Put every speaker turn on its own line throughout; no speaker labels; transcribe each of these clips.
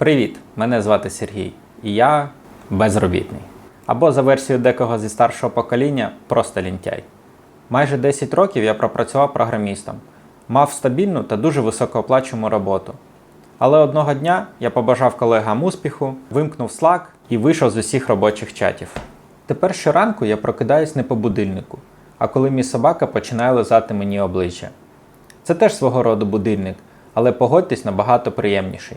Привіт! Мене звати Сергій, і я безробітний. Або за версією декого зі старшого покоління просто лінтяй. Майже 10 років я пропрацював програмістом, мав стабільну та дуже високооплачувану роботу. Але одного дня я побажав колегам успіху, вимкнув Slack і вийшов з усіх робочих чатів. Тепер щоранку я прокидаюсь не по будильнику, а коли мій собака починає лизати мені обличчя. Це теж свого роду будильник, але погодьтесь набагато приємніший.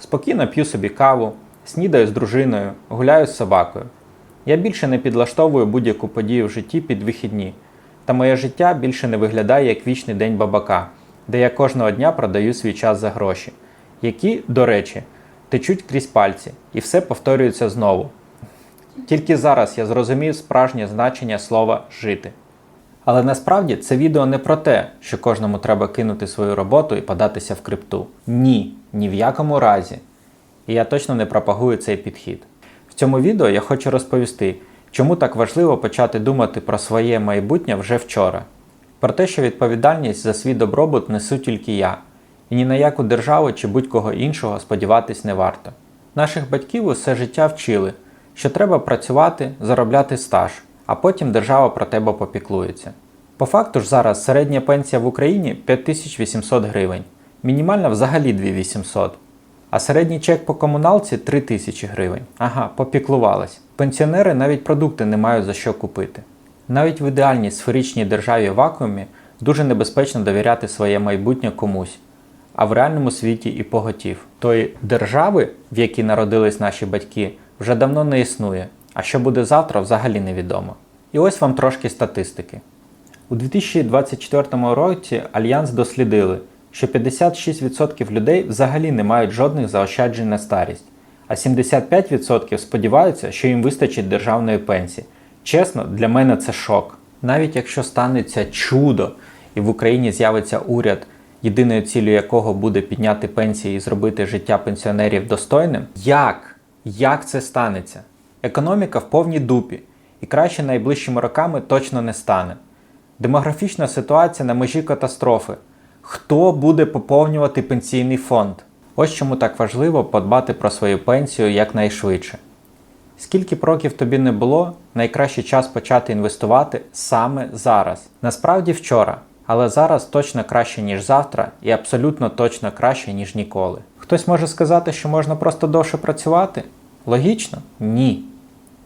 Спокійно п'ю собі каву, снідаю з дружиною, гуляю з собакою. Я більше не підлаштовую будь-яку подію в житті під вихідні, та моє життя більше не виглядає як вічний день бабака, де я кожного дня продаю свій час за гроші, які, до речі, течуть крізь пальці, і все повторюється знову. Тільки зараз я зрозумів справжнє значення слова жити. Але насправді це відео не про те, що кожному треба кинути свою роботу і податися в крипту. Ні, ні в якому разі. І я точно не пропагую цей підхід. В цьому відео я хочу розповісти, чому так важливо почати думати про своє майбутнє вже вчора. Про те, що відповідальність за свій добробут несу тільки я, і ні на яку державу чи будь-кого іншого сподіватись не варто. Наших батьків усе життя вчили, що треба працювати, заробляти стаж, а потім держава про тебе попіклується. По факту ж зараз середня пенсія в Україні 5800 гривень, мінімальна взагалі 2800, а середній чек по комуналці 3000 гривень. Ага, попіклувались. Пенсіонери навіть продукти не мають за що купити. Навіть в ідеальній сферичній державі вакуумі дуже небезпечно довіряти своє майбутнє комусь, а в реальному світі і поготів. Тої держави, в якій народились наші батьки, вже давно не існує, а що буде завтра, взагалі невідомо. І ось вам трошки статистики. У 2024 році Альянс дослідили, що 56% людей взагалі не мають жодних заощаджень на старість, а 75% сподіваються, що їм вистачить державної пенсії. Чесно, для мене це шок. Навіть якщо станеться чудо і в Україні з'явиться уряд, єдиною цілею якого буде підняти пенсії і зробити життя пенсіонерів достойним, як? Як це станеться? Економіка в повній дупі, і краще найближчими роками точно не стане. Демографічна ситуація на межі катастрофи. Хто буде поповнювати пенсійний фонд? Ось чому так важливо подбати про свою пенсію якнайшвидше. Скільки б років тобі не було, найкращий час почати інвестувати саме зараз. Насправді вчора, але зараз точно краще, ніж завтра, і абсолютно точно краще, ніж ніколи. Хтось може сказати, що можна просто довше працювати? Логічно? Ні.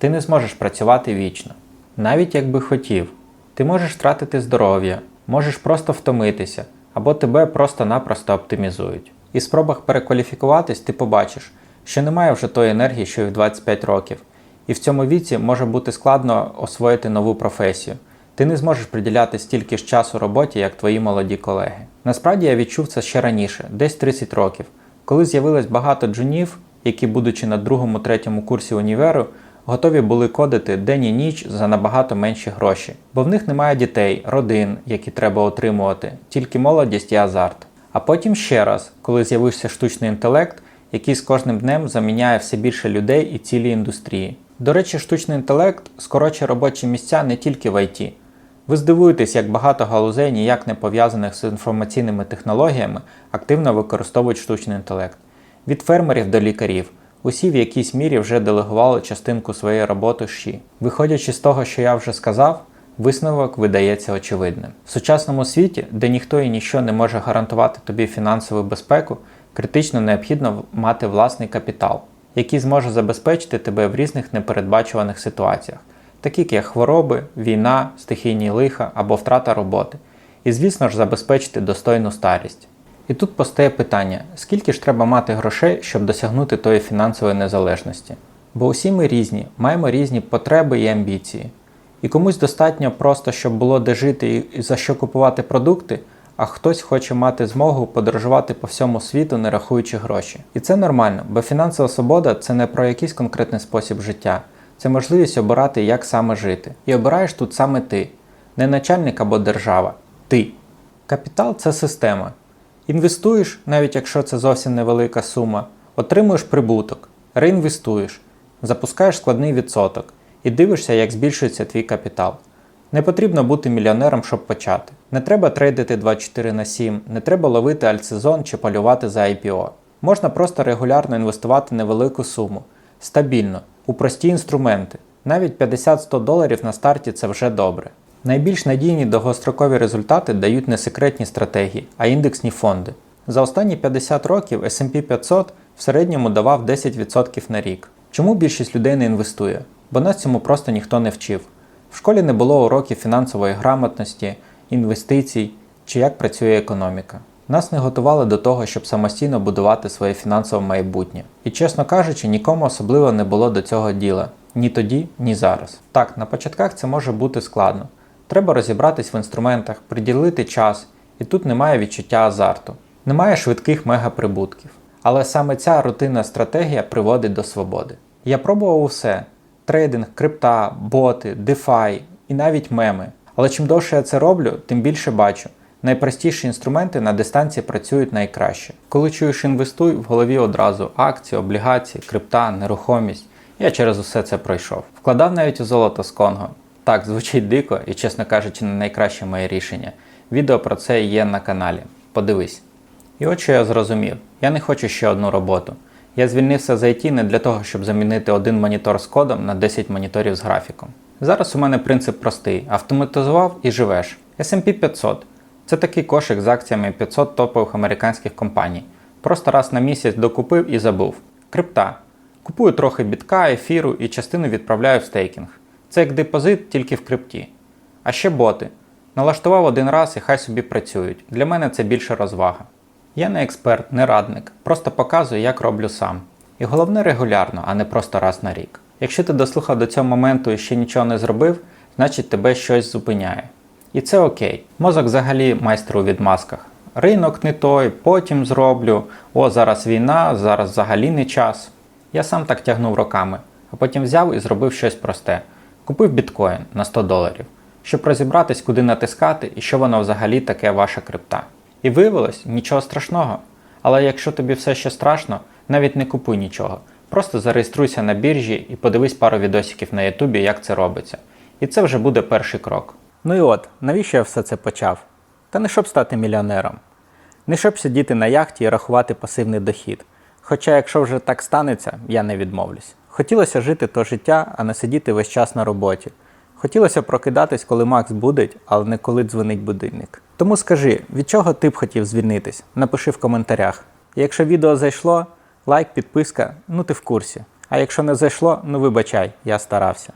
Ти не зможеш працювати вічно. Навіть якби хотів. Ти можеш втратити здоров'я, можеш просто втомитися, або тебе просто-напросто оптимізують. І в спробах перекваліфікуватись ти побачиш, що немає вже тої енергії, що й в 25 років, і в цьому віці може бути складно освоїти нову професію. Ти не зможеш приділяти стільки ж часу роботі, як твої молоді колеги. Насправді я відчув це ще раніше, десь 30 років, коли з'явилось багато джунів, які, будучи на другому-третьому курсі універу, готові були кодити день і ніч за набагато менші гроші, бо в них немає дітей, родин, які треба отримувати, тільки молодість і азарт. А потім ще раз, коли з'явився штучний інтелект, який з кожним днем заміняє все більше людей і цілі індустрії. До речі, штучний інтелект скорочує робочі місця не тільки в ІТ. Ви здивуєтесь, як багато галузей, ніяк не пов'язаних з інформаційними технологіями, активно використовують штучний інтелект. Від фермерів до лікарів. Усі в якійсь мірі вже делегували частинку своєї роботи ЩІ. Виходячи з того, що я вже сказав, висновок видається очевидним. В сучасному світі, де ніхто і ніщо не може гарантувати тобі фінансову безпеку, критично необхідно мати власний капітал, який зможе забезпечити тебе в різних непередбачуваних ситуаціях, таких як хвороби, війна, стихійні лиха або втрата роботи, і, звісно ж, забезпечити достойну старість. І тут постає питання, скільки ж треба мати грошей, щоб досягнути тої фінансової незалежності? Бо усі ми різні, маємо різні потреби і амбіції. І комусь достатньо просто, щоб було де жити і за що купувати продукти, а хтось хоче мати змогу подорожувати по всьому світу, не рахуючи гроші. І це нормально, бо фінансова свобода це не про якийсь конкретний спосіб життя, це можливість обирати, як саме жити. І обираєш тут саме ти, не начальник або держава, ти. Капітал це система. Інвестуєш, навіть якщо це зовсім невелика сума, отримуєш прибуток, реінвестуєш, запускаєш складний відсоток і дивишся, як збільшується твій капітал. Не потрібно бути мільйонером, щоб почати. Не треба трейдити 24 на 7, не треба ловити альтсезон чи полювати за IPO. Можна просто регулярно інвестувати невелику суму, стабільно, у прості інструменти. Навіть 50-100 доларів на старті це вже добре. Найбільш надійні довгострокові результати дають не секретні стратегії, а індексні фонди. За останні 50 років SP 500 в середньому давав 10% на рік. Чому більшість людей не інвестує? Бо нас цьому просто ніхто не вчив. В школі не було уроків фінансової грамотності, інвестицій чи як працює економіка. Нас не готували до того, щоб самостійно будувати своє фінансове майбутнє. І чесно кажучи, нікому особливо не було до цього діла ні тоді, ні зараз. Так, на початках це може бути складно. Треба розібратись в інструментах, приділити час, і тут немає відчуття азарту, немає швидких мегаприбутків. Але саме ця рутинна стратегія приводить до свободи. Я пробував усе: трейдинг, крипта, боти, DeFi і навіть меми. Але чим довше я це роблю, тим більше бачу. Найпростіші інструменти на дистанції працюють найкраще. Коли чуєш інвестуй, в голові одразу акції, облігації, крипта, нерухомість. Я через усе це пройшов. Вкладав навіть у золото з Конго. Так, звучить дико і, чесно кажучи, не найкраще моє рішення. Відео про це є на каналі. Подивись. І от що я зрозумів: я не хочу ще одну роботу. Я звільнився з IT не для того, щоб замінити один монітор з кодом на 10 моніторів з графіком. Зараз у мене принцип простий: автоматизував і живеш. SP 500 це такий кошик з акціями 500 топових американських компаній. Просто раз на місяць докупив і забув. Крипта. Купую трохи бітка, ефіру і частину відправляю в стейкінг. Це як депозит, тільки в крипті. А ще боти. Налаштував один раз і хай собі працюють. Для мене це більше розвага. Я не експерт, не радник, просто показую, як роблю сам. І головне регулярно, а не просто раз на рік. Якщо ти дослухав до цього моменту і ще нічого не зробив, значить тебе щось зупиняє. І це окей. Мозок взагалі майстер у відмазках. Ринок не той, потім зроблю. О, зараз війна, зараз взагалі не час. Я сам так тягнув роками, а потім взяв і зробив щось просте. Купив біткоін на 100 доларів, щоб розібратись, куди натискати і що воно взагалі таке ваша крипта. І виявилось нічого страшного. Але якщо тобі все ще страшно, навіть не купуй нічого. Просто зареєструйся на біржі і подивись пару відосиків на Ютубі, як це робиться. І це вже буде перший крок. Ну і от, навіщо я все це почав? Та не щоб стати мільйонером. Не щоб сидіти на яхті і рахувати пасивний дохід. Хоча, якщо вже так станеться, я не відмовлюсь. Хотілося жити то життя, а не сидіти весь час на роботі. Хотілося прокидатись, коли Макс будить, але не коли дзвонить будильник. Тому скажи, від чого ти б хотів звільнитись? Напиши в коментарях. Якщо відео зайшло, лайк, підписка, ну ти в курсі. А якщо не зайшло, ну вибачай, я старався.